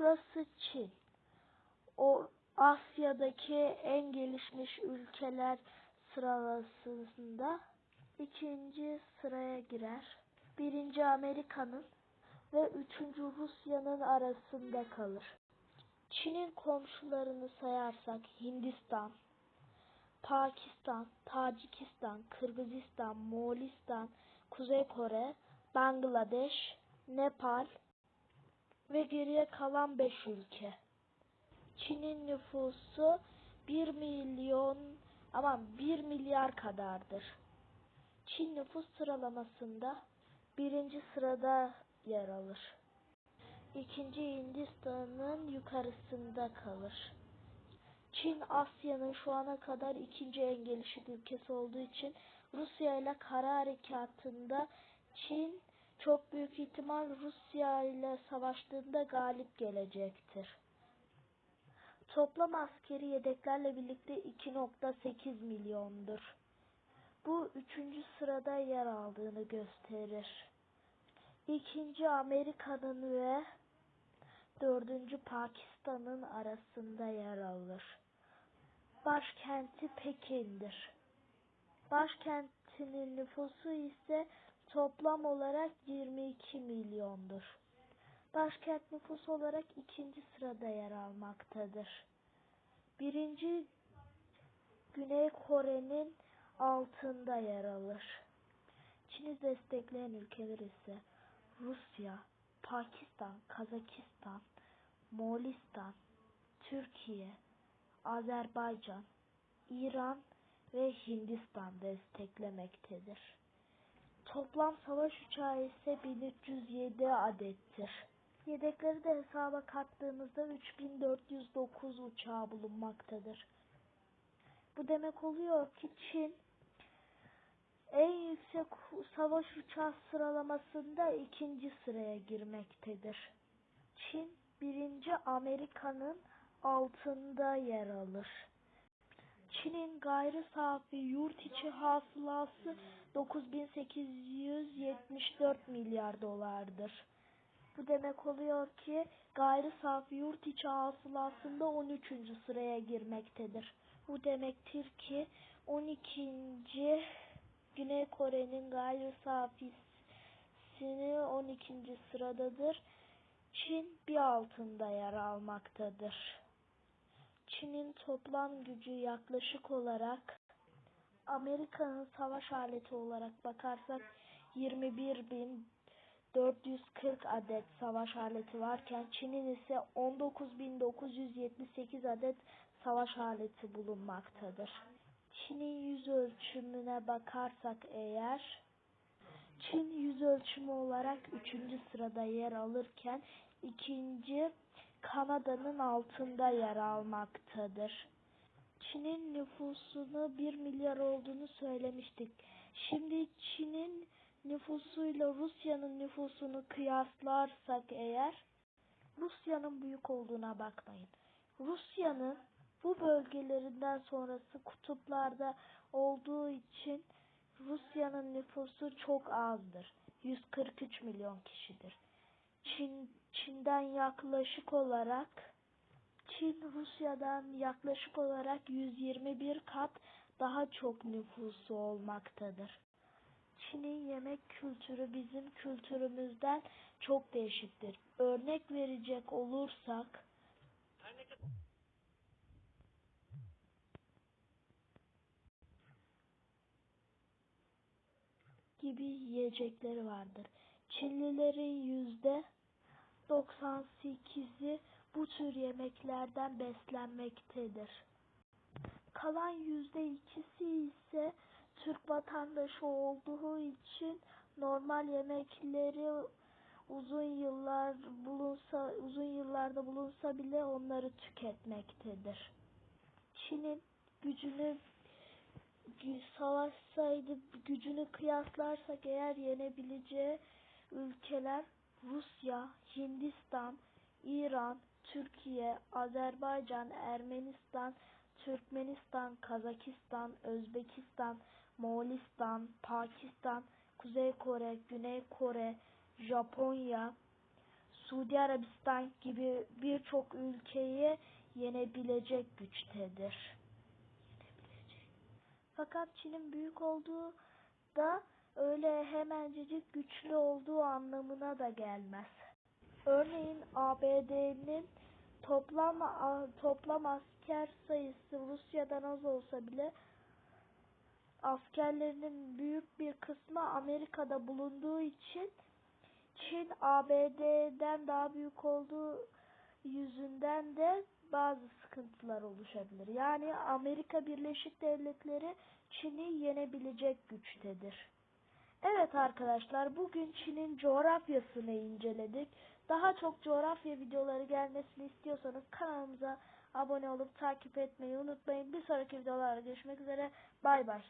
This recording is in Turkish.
Burası Çin. O Asya'daki en gelişmiş ülkeler sıralamasında ikinci sıraya girer. Birinci Amerika'nın ve üçüncü Rusya'nın arasında kalır. Çin'in komşularını sayarsak Hindistan, Pakistan, Tacikistan, Kırgızistan, Moğolistan, Kuzey Kore, Bangladeş, Nepal ve geriye kalan 5 ülke. Çin'in nüfusu 1 milyon ama 1 milyar kadardır. Çin nüfus sıralamasında birinci sırada yer alır. İkinci Hindistan'ın yukarısında kalır. Çin Asya'nın şu ana kadar ikinci en gelişik ülkesi olduğu için Rusya ile kara harekatında Çin çok büyük ihtimal Rusya ile savaştığında galip gelecektir. Toplam askeri yedeklerle birlikte 2.8 milyondur. Bu üçüncü sırada yer aldığını gösterir. İkinci Amerika'nın ve dördüncü Pakistan'ın arasında yer alır. Başkenti Pekin'dir. Başkentinin nüfusu ise toplam olarak 22 milyondur. Başkent nüfus olarak ikinci sırada yer almaktadır. Birinci Güney Kore'nin altında yer alır. Çin'i destekleyen ülkeler ise Rusya, Pakistan, Kazakistan, Moğolistan, Türkiye, Azerbaycan, İran ve Hindistan desteklemektedir. Toplam savaş uçağı ise 1307 adettir. Yedekleri de hesaba kattığımızda 3409 uçağı bulunmaktadır. Bu demek oluyor ki Çin en yüksek savaş uçağı sıralamasında ikinci sıraya girmektedir. Çin birinci Amerika'nın altında yer alır. Çin'in gayri safi yurt içi hasılası 9874 milyar dolardır. Bu demek oluyor ki gayri safi yurt içi hasılasında 13. sıraya girmektedir. Bu demektir ki 12. Güney Kore'nin gayri safisini 12. sıradadır. Çin bir altında yer almaktadır. Çin'in toplam gücü yaklaşık olarak Amerika'nın savaş aleti olarak bakarsak 21.440 adet savaş aleti varken Çin'in ise 19.978 adet savaş aleti bulunmaktadır. Çin'in yüz ölçümüne bakarsak eğer Çin yüz ölçümü olarak üçüncü sırada yer alırken ikinci Kanada'nın altında yer almaktadır. Çin'in nüfusunu 1 milyar olduğunu söylemiştik. Şimdi Çin'in nüfusuyla Rusya'nın nüfusunu kıyaslarsak eğer Rusya'nın büyük olduğuna bakmayın. Rusya'nın bu bölgelerinden sonrası kutuplarda olduğu için Rusya'nın nüfusu çok azdır. 143 milyon kişidir. Çin Çin'den yaklaşık olarak Çin Rusya'dan yaklaşık olarak 121 kat daha çok nüfusu olmaktadır. Çin'in yemek kültürü bizim kültürümüzden çok değişiktir. Örnek verecek olursak gibi yiyecekleri vardır. Çinlilerin yüzde 98'i bu tür yemeklerden beslenmektedir. Kalan yüzde ikisi ise Türk vatandaşı olduğu için normal yemekleri uzun yıllar bulunsa uzun yıllarda bulunsa bile onları tüketmektedir. Çin'in gücünü savaşsaydı gücünü kıyaslarsak eğer yenebileceği ülkeler Rusya, Hindistan, İran, Türkiye, Azerbaycan, Ermenistan, Türkmenistan, Kazakistan, Özbekistan, Moğolistan, Pakistan, Kuzey Kore, Güney Kore, Japonya, Suudi Arabistan gibi birçok ülkeyi yenebilecek güçtedir. Fakat Çin'in büyük olduğu da öyle hemencecik güçlü olduğu anlamına da gelmez. Örneğin ABD'nin toplam toplam asker sayısı Rusya'dan az olsa bile askerlerinin büyük bir kısmı Amerika'da bulunduğu için Çin ABD'den daha büyük olduğu yüzünden de bazı sıkıntılar oluşabilir. Yani Amerika Birleşik Devletleri Çin'i yenebilecek güçtedir. Evet arkadaşlar bugün Çin'in coğrafyasını inceledik. Daha çok coğrafya videoları gelmesini istiyorsanız kanalımıza abone olup takip etmeyi unutmayın. Bir sonraki videolarda görüşmek üzere. Bay bay.